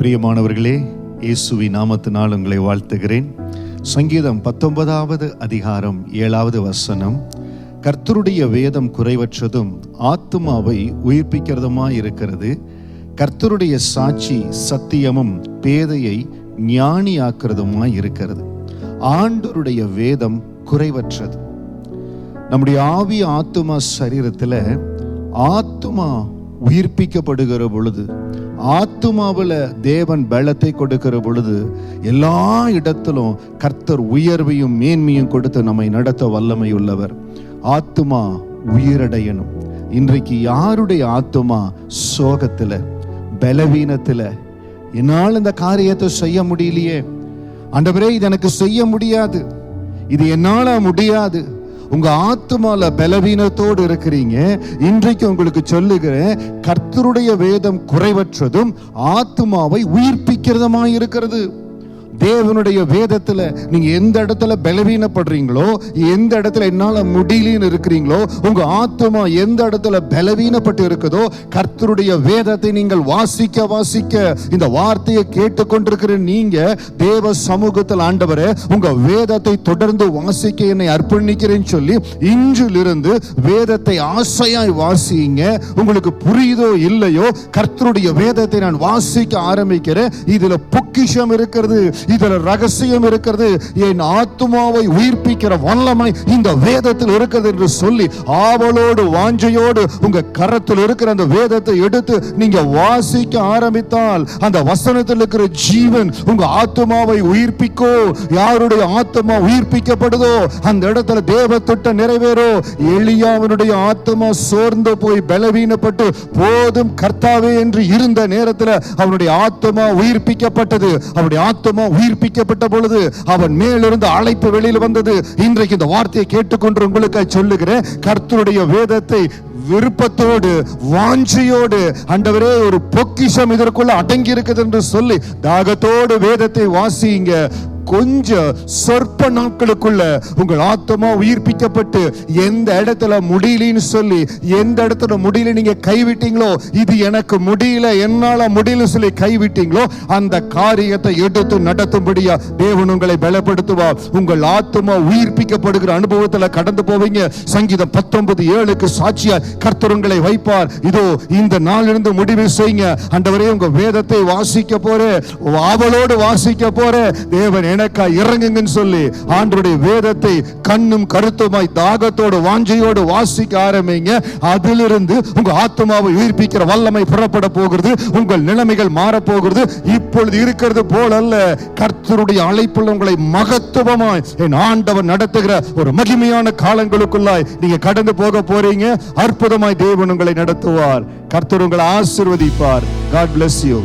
பிரியமானவர்களே இயேசுவி நாமத்தினால் உங்களை வாழ்த்துகிறேன். சங்கீதம் பத்தொன்பதாவது அதிகாரம் ஏழாவது வசனம். கர்த்தருடைய வேதம் குறைவற்றதும் ஆத்துமாவை உயிர்ப்பிக்கிறதுமாய் இருக்கிறது. கர்த்தருடைய சாட்சி சத்தியமும் பேதையை ஞானியாக்குறதுமாய் இருக்கிறது. ஆண்டருடைய வேதம் குறைவற்றது. நம்முடைய ஆவி ஆத்துமா சரீரத்துல ஆத்துமா உயிர்ப்பிக்கப்படுகிற பொழுது ஆத்துமாவில் தேவன் பலத்தை கொடுக்கிற பொழுது எல்லா இடத்திலும் கர்த்தர் உயர்வையும் மேன்மையும் கொடுத்து நம்மை நடத்த வல்லமை உள்ளவர் ஆத்துமா உயிரடையணும். இன்றைக்கு யாருடைய ஆத்துமா? சோகத்தில் பலவீனத்தில். என்னால் இந்த காரியத்தை செய்ய முடியலையே. ஆண்டவரே இது எனக்கு செய்ய முடியாது. இது என்னால் முடியாது. உங்க ஆத்மால பலவீனத்தோடு இருக்கிறீங்க. இன்றைக்கு உங்களுக்கு சொல்லுகிறேன் கர்த்தருடைய வேதம் குறைவற்றதும் ஆத்துமாவை உயிர்ப்பிக்கிறதுமாய் இருக்கிறது. தேவனுடைய வேதத்துல நீங்க எந்த இடத்துல பலவீனப்படுறீங்களோ எந்த இடத்துல என்னால முடியலன்னு இருக்கிறீங்களோ உங்க ஆத்மா எந்த இடத்துல பலவீனப்பட்டு இருக்குதோ கர்த்தருடைய வேதத்தை நீங்கள் வாசிக்க வாசிக்க இந்த வார்த்தையை கேட்டுக்கொண்டிருக்கிற நீங்க தேவ சமூகத்தில் ஆண்டவரே உங்க வேதத்தை தொடர்ந்து வாசிக்க என்னை அர்ப்பணிக்கிறேன்னு சொல்லி இன்றிலிருந்து வேதத்தை ஆசையாய் வாசிங்க. உங்களுக்கு புரியுதோ இல்லையோ கர்த்தருடைய வேதத்தை நான் வாசிக்க ஆரம்பிக்கிறேன். இதுல பொக்கிஷம் இருக்கிறது. இதுல ரகசியம் இருக்கிறது. என் ஆத்மாவை உயிர்ப்பிக்கிற வல்லமை இந்த வேதத்தில் இருக்கிறது என்று சொல்லி ஆவலோடு வாஞ்சையோடு உங்க கரத்தில் இருக்கிற அந்த வேதத்தை எடுத்து நீங்க வாசிக்க ஆரம்பித்தால் அந்த வசனத்தில் இருக்கிற ஜீவன் உங்க ஆத்மாவை உயிர்ப்பிக்கோ. யாருடைய ஆத்மா உயிர்ப்பிக்கப்படுதோ அந்த இடத்துல தேவ திட்டம் நிறைவேறோ. எளியாவனுடைய ஆத்மா சோர்ந்து போய் பலவீனப்பட்டு போதும் கர்த்தாவே என்று இருந்த நேரத்தில் அவனுடைய ஆத்மா உயிர்ப்பிக்கப்பட்டது. அவனுடைய ஆத்மா உயிர்ப்பிக்கப்பட்ட பொழுது அவன் மேலிருந்து அழைப்பு வெளியில் வந்தது. இன்றைக்கு இந்த வார்த்தையை கேட்டுக்கொண்டு உங்களுக்கு சொல்லுகிறேன் கர்த்தருடைய வேதத்தை விருப்பத்தோடு வாஞ்சியோடு அண்டவரே ஒரு பொக்கிஷம் இதற்குள்ள அடங்கி இருக்குது என்று சொல்லி தாகத்தோடு வேதத்தை வாசிங்க கொஞ்ச சொற்ப நாட்களுக்குள்ள உங்கள் ஆத்மா உயிர்ப்பிக்கப்பட்டு எந்த இடத்துல முடியலன்னு சொல்லி எந்த இடத்துல முடியல நீங்க கைவிட்டீங்களோ இது எனக்கு முடியல என்னால முடியல சொல்லி கைவிட்டீங்களோ அந்த காரியத்தை எடுத்து நடத்தும்படியா தேவன் உங்களை பலப்படுத்துவா. உங்கள் ஆத்மா உயிர்ப்பிக்கப்படுகிற அனுபவத்துல கடந்து போவீங்க. சங்கீதம் பத்தொன்பது ஏழுக்கு சாட்சியா கர்த்தர் உங்களை வைப்பார். இதோ இந்த நாளிலிருந்து முடிவு செய்யுங்க. ஆண்டவரே உங்க வேதத்தை வாசிக்க போறேன். ஆவலோடு வாசிக்க போறேன். தேவன் எனக்காய் இறங்குங்கன்னு சொல்லி ஆண்டருடைய வேதத்தை கண்ணும் கருத்துமாய் தாகத்தோடு வாஞ்சையோடு வாசிக்க ஆரம்பிங்க. அதிலிருந்து உங்க ஆத்மாவை உயிர்ப்பிக்கிற வல்லமை புறப்பட போகிறது உங்கள் நிலைமைகள் மாறப்போகிறது இப்பொழுது இருக்கிறது போல அல்ல கர்த்தருடைய அழைப்புள்ள உங்களை மகத்துவமாய் என் ஆண்டவர் நடத்துகிற ஒரு மகிமையான காலங்களுக்குள்ளாய் நீங்க கடந்து போக போறீங்க. அற்புதமாய் தேவன் உங்களை நடத்துவார். கர்த்தர் உங்களை ஆசிர்வதிப்பார். God bless you